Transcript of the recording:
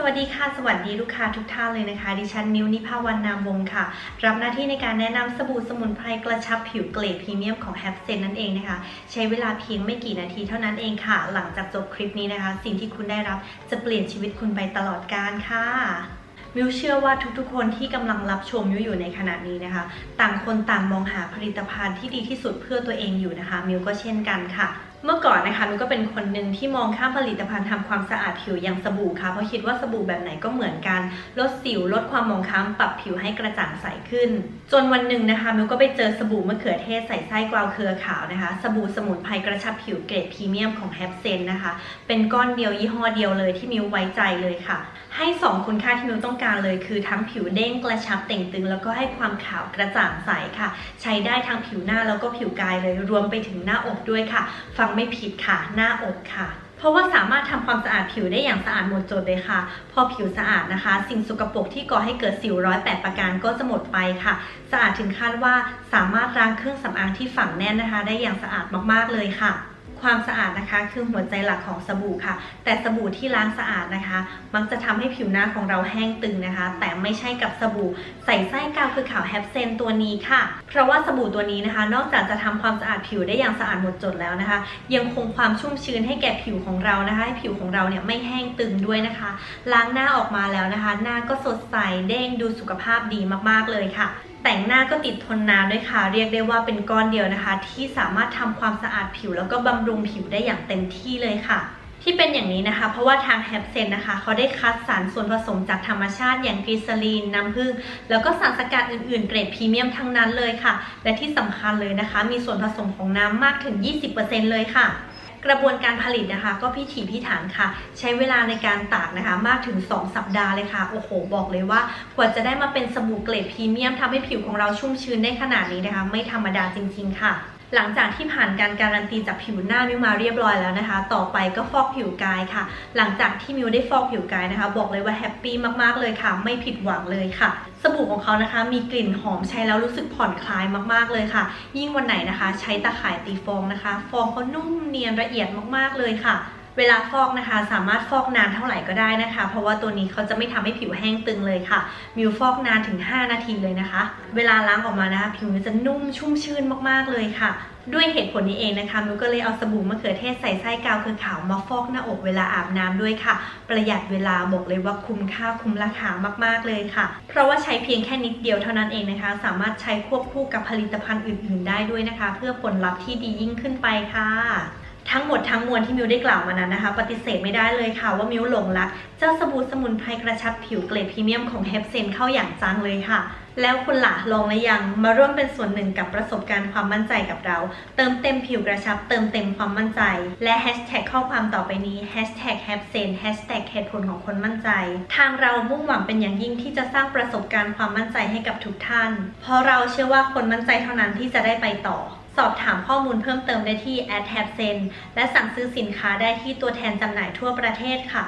สวัสดีค่ะ สวัสดีลูกค้าทุกท่านเลยนะคะ ดิฉันมิวนิพาวันนามวงศ์ค่ะ รับหน้าที่ในการแนะนำสบู่สมุนไพรกระชับผิวเกรดพรีเมียมของ h a p s e n นั่นเองนะคะ ใช้เวลาเพียงไม่กี่นาทีเท่านั้นเองค่ะ หลังจากจบคลิปนี้นะคะ สิ่งที่คุณได้รับจะเปลี่ยนชีวิตคุณไปตลอดกาลค่ะมิวเชื่อว่าทุกๆ คนที่กำลังรับชมมิวอยู่ในขณะนี้นะคะ ต่างคนต่างมองหาผลิตภัณฑ์ที่ดีที่สุดเพื่อตัวเองอยู่นะคะมิวก็เช่นกันค่ะ เมื่อก่อนนะคะมิวก็เป็นคนหนึ่งที่มองข้ามผลิตภัณฑ์ทำความสะอาดผิวอย่างสบู่ค่ะ เพราะคิดว่าสบู่แบบไหนก็เหมือนกัน ลดสิว ลดความมองค้ำปรับผิวให้กระจ่างใสขึ้น จนวันหนึ่งนะคะมิวก็ไปเจอสบู่มะเขือเทศใส่ไส้กวาวเครือขาวนะคะ สบู่สมุนไพรกระชับผิวเกรดพรีเมียมของแฮปเซนนะคะ เป็นก้อนเดียวยี่ห้อเดียวเลยที่มิวไว้ใจเลยค่ะ ให้สองคุณค่าที่มิวต้องการเลย คือทั้งผิวเด้งกระชับเต่งตึง แล้วก็ให้ความขาวกระจ่างใสค่ะ ใช้ได้ทั้งผิวหน้าแล้วก็ผิวกายเลยรวมไปถึงหน้าอกด้วยค่ะฟังไม่ผิดค่ะ หน้าอกค่ะ เพราะว่าสามารถทำความสะอาดผิวได้อย่างสะอาดหมดจดเลยค่ะ พอผิวสะอาดนะคะ สิ่งสกปรกที่ก่อให้เกิดสิวร้อยแปดประการก็จะหมดไปค่ะ สะอาดถึงขั้นว่าสามารถล้างเครื่องสำอางที่ฝังแน่นนะคะ ได้อย่างสะอาดมากๆเลยค่ะ ความสะอาดนะคะ คือหัวใจหลักของสบู่ค่ะ แต่สบู่ที่ล้างสะอาดนะคะ มักจะทำให้ผิวหน้าของเราแห้งตึงนะคะ แต่ไม่ใช่กับสบู่ใส่ไส้กาวคือขาวแฮปเซนตัวนี้ค่ะ เพราะว่าสบู่ตัวนี้นะคะ นอกจากจะทำความสะอาดผิวได้อย่างสะอาดหมดจดแล้วนะคะ ยังคงความชุ่มชื้นให้แก่ผิวของเรานะคะ ให้ผิวของเราเนี่ยไม่แห้งตึงด้วยนะคะ ล้างหน้าออกมาแล้วนะคะ หน้าก็สดใสเด้งดูสุขภาพดีมากๆเลยค่ะแต่งหน้าก็ติดทนนานด้วยค่ะ เรียกได้ว่าเป็นก้อนเดียวนะคะ ที่สามารถทำความสะอาดผิว แล้วก็บำรุงผิวได้อย่างเต็มที่เลยค่ะที่เป็นอย่างนี้นะคะ เพราะว่าทางแฮปเซนนะคะ เขาได้คัดสรรส่วนผสมจากธรรมชาติอย่างกรีซาลีน น้ำผึ้งแล้วก็สารสกัดอื่นๆ เกรดพรีเมียมทั้งนั้นเลยค่ะ และที่สำคัญเลยนะคะ มีส่วนผสมของน้ำมากถึง 20%เลยค่ะ กระบวนการผลิตนะคะ ก็พิถีพิถันค่ะ ใช้เวลาในการตากนะคะ มากถึง 2 สัปดาห์เลยค่ะ โอ้โห บอกเลยว่ากว่าจะได้มาเป็นสบู่เกรดพรีเมียมทำให้ผิวของเราชุ่มชื้นได้ขนาดนี้นะคะ ไม่ธรรมดาจริง ๆ ค่ะ หลังจากที่ผ่านการการันตีจากผิวหน้ามิวมาเรียบร้อยแล้วนะคะ ต่อไปก็ฟอกผิวกายค่ะ หลังจากที่มิวได้ฟอกผิวกายนะคะ บอกเลยว่าแฮปปี้มากๆเลยค่ะ ไม่ผิดหวังเลยค่ะ สบู่ของเขานะคะ มีกลิ่นหอมใช้แล้วรู้สึกผ่อนคลายมากๆเลยค่ะ ยิ่งวันไหนนะคะ ใช้ตะข่ายตีฟองนะคะ ฟองเขานุ่มเนียนละเอียดมากๆเลยค่ะ เวลาฟอกนะคะ สามารถฟอกนานเท่าไหร่ก็ได้นะคะ เพราะว่าตัวนี้เขาจะไม่ทำให้ผิวแห้งตึงเลยค่ะ มิวฟอกนานถึง 5 นาทีเลยนะคะ เวลาล้างออกมานะคะผิวจะนุ่มชุ่มชื่นมากๆเลยค่ะ ด้วยเหตุผลนี้เองนะคะมิวก็เลยเอาสบู่มะเขือเทศใส่ไส้กาวคือขาวมาฟอกหน้าอกเวลาอาบน้ำด้วยค่ะ ประหยัดเวลาบอกเลยว่าคุ้มค่าคุ้มราคามาก ๆเลยค่ะ เพราะว่าใช้เพียงแค่นิดเดียวเท่านั้นเองนะคะ สามารถใช้ควบคู่กับผลิตภัณฑ์อื่น ๆ ได้ด้วยนะคะ เพื่อผลลัพธ์ที่ดียิ่งขึ้นไปค่ะ ทั้งหมดทั้งมวลที่มิวได้กล่าวมานั้นนะคะ ปฏิเสธไม่ได้เลยค่ะว่ามิวหลงรัก เจ้าสบู่สมุนไพรกระชับผิวเกรดพรีเมียมของเฮปเซนเข้าอย่างจังเลยค่ะ แล้วคุณล่ะลองหรือยังมาร่วมเป็นส่วนหนึ่งกับประสบการณ์ความมั่นใจกับเรา เติมเต็มผิวกระชับ เติมเต็มความมั่นใจ และแฮชแท็กข้อความต่อไปนี้แฮชแท็กแฮปเซนแฮชแท็กเหตุผลของคนมั่นใจ ทางเรามุ่งหวังเป็นอย่างยิ่งที่จะสร้างประสบการณ์ความมั่นใจให้กับทุกท่าน เพราะเราเชื่อว่าคนมั่นใจเท่านั้นที่จะได้ไปต่อ สอบถามข้อมูลเพิ่มเติมได้ที่ a d t a b s e n และสั่งซื้อสินค้าได้ที่ตัวแทนจำหน่ายทั่วประเทศค่ะ